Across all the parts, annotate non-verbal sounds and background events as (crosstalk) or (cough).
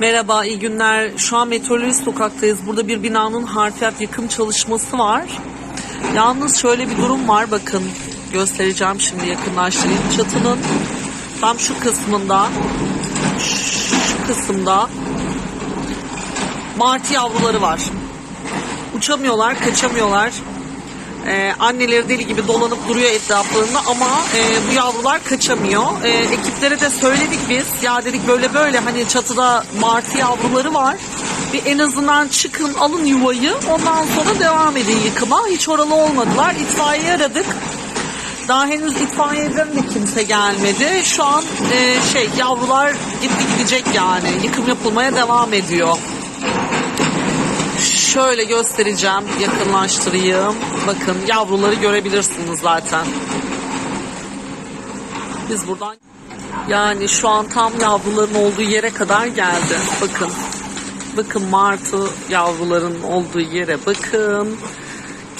Merhaba, iyi günler. Şu an Meteoroloji Sokak'tayız. Burada bir binanın harfiyat yıkım çalışması var. Yalnız şöyle bir durum var. Bakın göstereceğim şimdi yakınlaştırayım. Çatının tam şu kısmında şu kısımda martı yavruları var. Uçamıyorlar, kaçamıyorlar. Ee, anneleri deli gibi dolanıp duruyor etraflarında ama e, bu yavrular kaçamıyor. Ee, ekiplere de söyledik biz. Ya dedik böyle böyle hani çatıda martı yavruları var. Bir en azından çıkın alın yuvayı ondan sonra devam edin yıkıma. Hiç oralı olmadılar. İtfaiye aradık. Daha henüz itfaiyeden de kimse gelmedi. Şu an e, şey yavrular gitti gidecek yani. Yıkım yapılmaya devam ediyor. Şöyle göstereceğim, yakınlaştırayım. Bakın yavruları görebilirsiniz zaten. Biz buradan yani şu an tam yavruların olduğu yere kadar geldi. Bakın. Bakın martı yavruların olduğu yere bakın.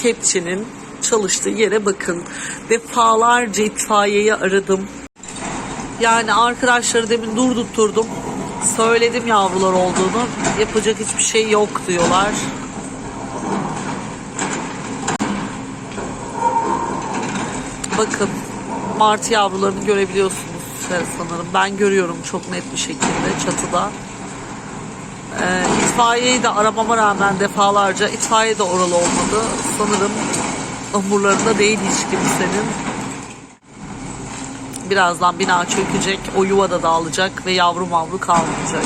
Kepçenin çalıştığı yere bakın. Defalarca itfaiyeyi aradım. Yani arkadaşları demin durdurtturdum. Söyledim yavrular olduğunu. Yapacak hiçbir şey yok diyorlar. Bakın martı yavrularını görebiliyorsunuz sanırım. Ben görüyorum çok net bir şekilde çatıda. Ee, itfaiyeyi de aramama rağmen defalarca itfaiye de oralı olmadı. Sanırım umurlarında değil hiç kimsenin. Birazdan bina çökecek, o yuva da dağılacak ve yavru mavru kalmayacak.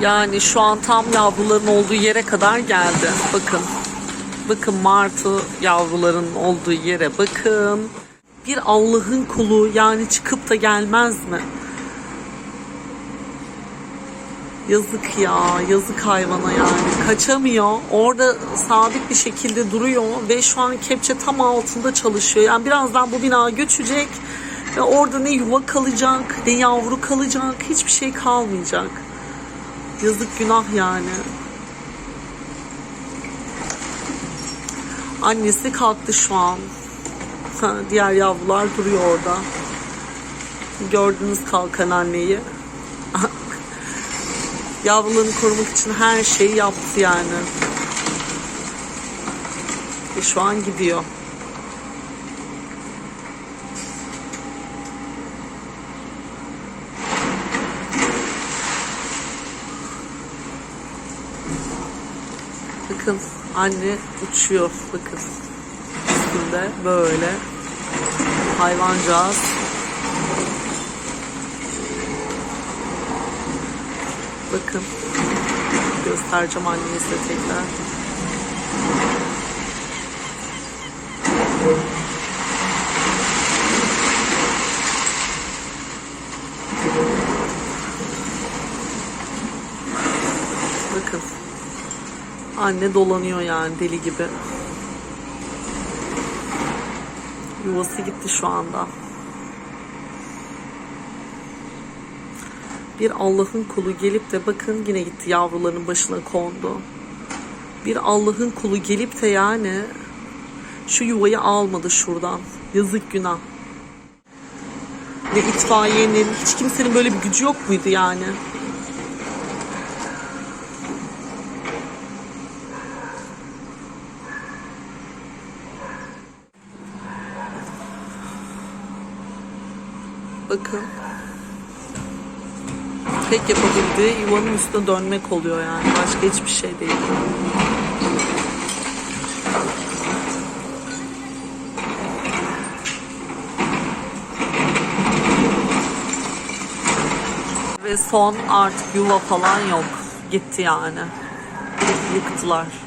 Yani şu an tam yavruların olduğu yere kadar geldi. Bakın. Bakın martı yavruların olduğu yere bakın. Bir Allah'ın kulu yani çıkıp da gelmez mi? Yazık ya, yazık hayvana yani. Kaçamıyor. Orada sabit bir şekilde duruyor ve şu an kepçe tam altında çalışıyor. Yani birazdan bu bina göçecek ve orada ne yuva kalacak, ne yavru kalacak, hiçbir şey kalmayacak. Yazık günah yani. Annesi kalktı şu an. Diğer yavrular duruyor orada. Gördünüz kalkan anneyi. (laughs) Yavrularını korumak için her şeyi yaptı yani. Ve şu an gidiyor. Bakın anne uçuyor. Bakın. Üstünde böyle. Hayvancağız. Bakın. Göstereceğim anneyi size tekrar. Bakın. Anne dolanıyor yani deli gibi. Yuvası gitti şu anda. Bir Allah'ın kulu gelip de bakın yine gitti yavruların başına kondu. Bir Allah'ın kulu gelip de yani şu yuvayı almadı şuradan. Yazık günah. Ve itfaiyenin hiç kimsenin böyle bir gücü yok muydu yani? Bakın. Tek yapabildiği yuvanın üstüne dönmek oluyor yani. Başka hiçbir şey değil. Ve son artık yuva falan yok. Gitti yani. Yıktılar.